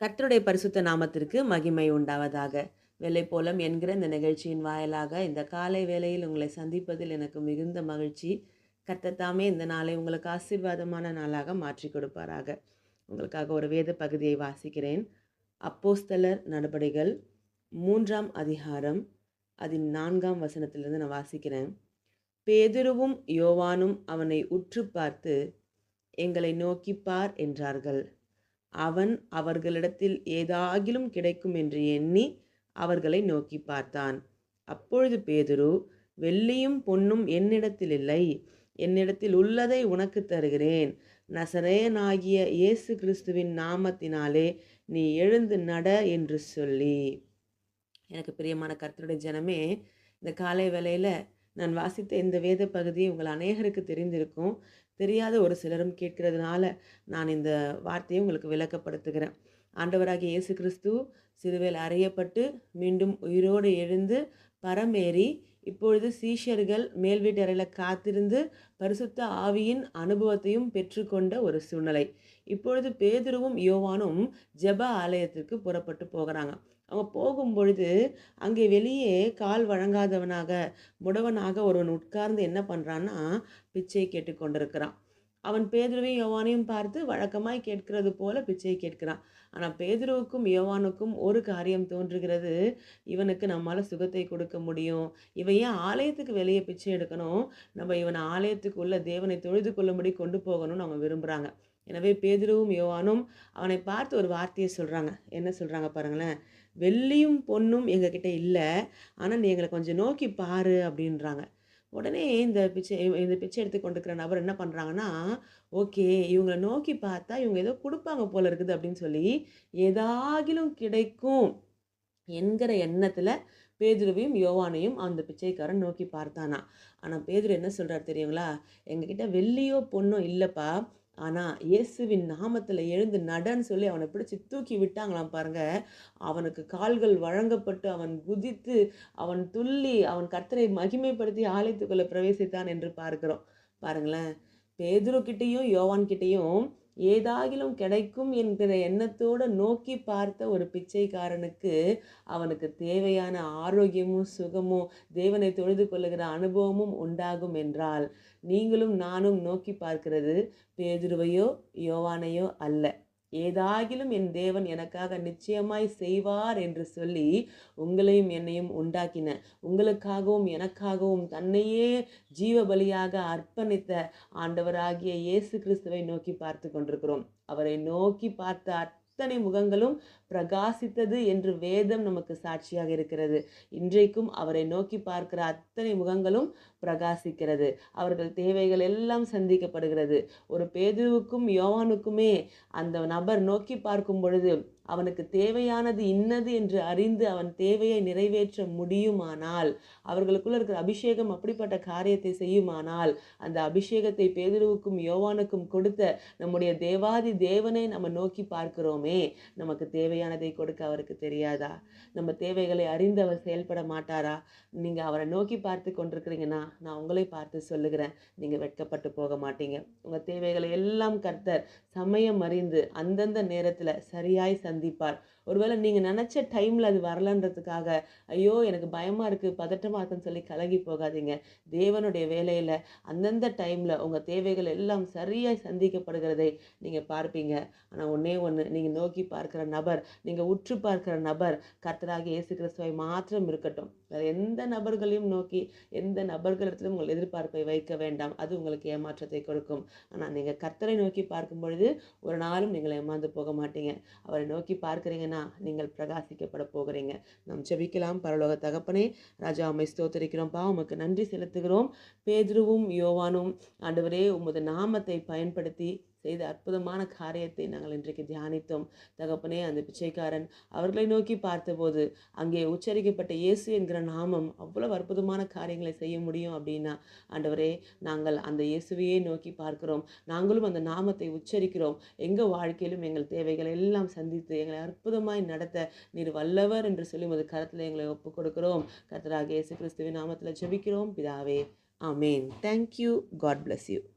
கர்த்தருடைய பரிசுத்த நாமத்திற்கு மகிமை உண்டாவதாக. வெள்ளைப்போலம் என்கிற இந்த நிகழ்ச்சியின் வாயிலாக இந்த காலை வேளையில் உங்களை சந்திப்பதில் எனக்கு மிகுந்த மகிழ்ச்சி. கர்த்தத்தாமே இந்த நாளை உங்களுக்கு ஆசீர்வாதமான நாளாக மாற்றி கொடுப்பாராக. உங்களுக்காக ஒரு வேத பகுதியை வாசிக்கிறேன். அப்போஸ்தலர் நடபடிகள் மூன்றாம் அதிகாரம் அதன் நான்காம் வசனத்திலிருந்து நான் வாசிக்கிறேன். பேதுருவும் யோவானும் அவனை உற்று பார்த்து எங்களை நோக்கிப்பார் என்றார்கள். அவன் அவர்களிடத்தில் ஏதாகிலும் கிடைக்கும் என்று எண்ணி அவர்களை நோக்கி பார்த்தான். அப்பொழுது பேதுரு வெள்ளியும் பொன்னும் என்னிடத்தில் இல்லை. என்னிடத்தில் உள்ளதை உனக்கு தருகிறேன். நசரேனாகிய இயேசு கிறிஸ்துவின் நாமத்தினாலே நீ எழுந்து நட என்று சொல்லி. எனக்கு பிரியமான கர்த்தருடைய ஜனமே இந்த காலை வேளையில் நான் வாசித்த இந்த வேத பகுதி உங்கள் அநேகருக்கு தெரிந்திருக்கும். தெரியாத ஒரு சிலரும் கேட்கிறதுனால நான் இந்த வார்த்தையை உங்களுக்கு விளக்கப்படுத்துகிறேன். ஆண்டவராகிய இயேசு கிறிஸ்து சிறுவேல் அறையப்பட்டு மீண்டும் உயிரோடு எழுந்து பரமேறி இப்பொழுது சீஷர்கள் மேல் வீட்டறையில் காத்திருந்து பரிசுத்த ஆவியின் அனுபவத்தையும் பெற்றுக்கொண்ட ஒரு சூழ்நிலை. இப்பொழுது பேதுருவும் யோவானும் ஜெப ஆலயத்திற்கு புறப்பட்டு போகிறாங்க. அவங்க போகும் பொழுது அங்கே வெளியே கால் வழங்காதவனாக முடவனாக ஒருவன் உட்கார்ந்து என்ன பண்ணுறான்னா பிச்சை கேட்டு கொண்டிருக்கிறான் அவன் பேதுருவையும் யோவானையும் பார்த்து வழக்கமாய் கேட்கிறது போல பிச்சை கேட்கிறான். ஆனால் பேதுருவுக்கும் யோவானுக்கும் ஒரு காரியம் தோன்றுகிறது. இவனுக்கு நம்மளால் சுகத்தை கொடுக்க முடியும். இவன் ஏன் ஆலயத்துக்கு வெளியே பிச்சை எடுக்கணும்? நம்ம இவனை ஆலயத்துக்குள்ள தேவனை தொழுது கொள்ளும்படி கொண்டு போகணும்னு அவங்க விரும்புகிறாங்க எனவே பேதுருவும் யோவானும் அவனை பார்த்து ஒரு வார்த்தையை சொல்கிறாங்க என்ன சொல்கிறாங்க பாருங்களேன். வெள்ளியும் பொண்ணும் எங்ககிட்ட இல்லை. ஆனால் நீ எங்களை கொஞ்சம் நோக்கி பாரு அப்படின்றாங்க. உடனே இந்த பிச்சை இந்த பிச்சை எடுத்து கொண்டிருக்கிற நபர் என்ன பண்ணுறாங்கன்னா ஓகே இவங்களை நோக்கி பார்த்தா இவங்க ஏதோ கொடுப்பாங்க போல இருக்குது அப்படின்னு சொல்லி ஏதாகிலும் கிடைக்கும் என்கிற எண்ணத்தில் பேதுருவையும் யோவானையும் அந்த பிச்சைக்காரன் நோக்கி பார்த்தானா. ஆனால் பேதுரு என்ன சொல்கிறார் தெரியுங்களா? எங்ககிட்ட வெள்ளியோ பொண்ணோ இல்லைப்பா. ஆனால் இயேசுவின் நாமத்தில் எழுந்து நடன்னு சொல்லி அவனை பிடிச்சி தூக்கி விட்டாங்களாம் பாருங்க. அவனுக்கு கால்கள் வழங்கப்பட்டு அவன் குதித்து அவன் துள்ளி அவன் கர்த்தரை மகிமைப்படுத்தி ஆலயத்துக்குள்ளே பிரவேசித்தான் என்று பார்க்கிறோம். பாருங்களேன். பேதுருக்கிட்டேயும் யோவான் கிட்டேயும் ஏதாகிலும் கிடைக்கும் என்கிற எண்ணத்தோடு நோக்கி பார்த்த ஒரு பிச்சைக்காரனுக்கு அவனுக்கு தேவையான ஆரோக்கியமும் சுகமும் தேவனை தொழுது கொள்ளுகிற அனுபவமும் உண்டாகும் என்றால் நீங்களும் நானும் நோக்கி பார்க்கிறது பேதுருவையோ யோவானையோ அல்ல. ஏதாகிலும் என் தேவன் எனக்காக நிச்சயமாய் செய்வார் என்று சொல்லி உங்களையும் என்னையும் உண்டாக்கின. உங்களுக்காகவும் எனக்காகவும் தன்னையே ஜீவ பலியாக அர்ப்பணித்த ஆண்டவராகிய இயேசு கிறிஸ்துவை நோக்கி பார்த்து கொண்டிருக்கிறோம். அவரை நோக்கி பார்த்த அத்தனை முகங்களும் பிரகாசித்தது என்று வேதம் நமக்கு சாட்சியாக இருக்கிறது. இன்றைக்கும் அவரை நோக்கி பார்க்கிற அத்தனை முகங்களும் பிரகாசிக்கிறது. அவர்கள் தேவைகள் எல்லாம் சந்திக்கப்படுகிறது. ஒரு பேதுவுக்கும் யோவானுக்குமே அந்த நபர் நோக்கி பார்க்கும் பொழுது அவனுக்கு தேவையானது இன்னது என்று அறிந்து அவன் தேவையை நிறைவேற்ற முடியுமானால் அவர்களுக்குள்ள இருக்கிற அபிஷேகம் அப்படிப்பட்ட காரியத்தை செய்யுமானால் அந்த அபிஷேகத்தை பேதுருவுக்கும் யோவானுக்கும் கொடுத்த நம்முடைய தேவாதி தேவனை நம்ம நோக்கி பார்க்கிறோமே நமக்கு தேவையானதை கொடுக்க அவருக்கு தெரியாதா? நம்ம தேவைகளை அறிந்து அவர் செயல்பட மாட்டாரா? நீங்கள் அவரை நோக்கி பார்த்து கொண்டிருக்கிறீங்கன்னா நான் உங்களை பார்த்து சொல்லுகிறேன் நீங்கள் வெட்கப்பட்டு போக மாட்டீங்க. உங்கள் தேவைகளை எல்லாம் கர்த்தர் சமயம் அறிந்து அந்தந்த நேரத்தில் சரியாய் சந்திப்பார். ஒருவேளை நீங்கள் நினச்ச டைமில் அது வரலன்றதுக்காக ஐயோ எனக்கு பயமாக இருக்குது பதட்டமாக இருக்குன்னு சொல்லி கலகி போகாதீங்க. தேவனுடைய வேலையில் அந்தந்த டைமில் உங்கள் தேவைகள் எல்லாம் சரியாக சந்திக்கப்படுகிறதை நீங்கள் பார்ப்பீங்க. ஆனால் ஒன்றே ஒன்று நீங்கள் நோக்கி பார்க்குற நபர் நீங்கள் உற்று பார்க்குற நபர் கர்த்தராக இயேசு கிறிஸ்துவை மாத்திரம் இருக்கட்டும். வேறு எந்த நபர்களையும் நோக்கி எந்த நபர்களிடத்திலும் உங்கள் எதிர்பார்ப்பை வைக்க வேண்டாம். அது உங்களுக்கு ஏமாற்றத்தை கொடுக்கும். ஆனால் நீங்கள் கர்த்தரை நோக்கி பார்க்கும் பொழுது ஒரு நாளும் நீங்கள் ஏமாந்து போக மாட்டீங்க. அவரை நோக்கி நோக்கி பார்க்குறீங்கன்னா நீங்கள் பிரகாசிக்கப்பட போகிறீங்க. நாம் ஜெபிக்கலாம் பரலோக தகப்பனே ராஜா அம்மை ஸ்தோத்தரிக்கிறோம். பா உமக்கு நன்றி செலுத்துகிறோம். பேதுருவும் யோவானும் ஆண்டவரே உமது நாமத்தை பயன்படுத்தி செய்த அற்புதமான காரியத்தை நாங்கள் இன்றைக்கு தியானித்தோம். தகப்பனே அந்த பிச்சைக்காரன் அவர்களை நோக்கி பார்த்தபோது அங்கே உச்சரிக்கப்பட்ட இயேசு என்கிற நாமம் அவ்வளவு அற்புதமான காரியங்களை செய்ய முடியும் அப்படின்னா ஆண்டவரே நாங்கள் அந்த இயேசுவையே நோக்கி பார்க்கிறோம். நாங்களும் அந்த நாமத்தை உச்சரிக்கிறோம். எங்கள் வாழ்க்கையிலும் எங்கள் தேவைகளை எல்லாம் சந்தித்து எங்களை அற்புதமாய் நடத்த நீர் வல்லவர் என்று சொல்லி உமது கரத்தில் எங்களை ஒப்புக் கொடுக்கிறோம் கர்த்தராக இயேசு கிறிஸ்துவின் நாமத்தில் ஜெபிக்கிறோம். பிதாவே ஆமேன். Thank you God bless you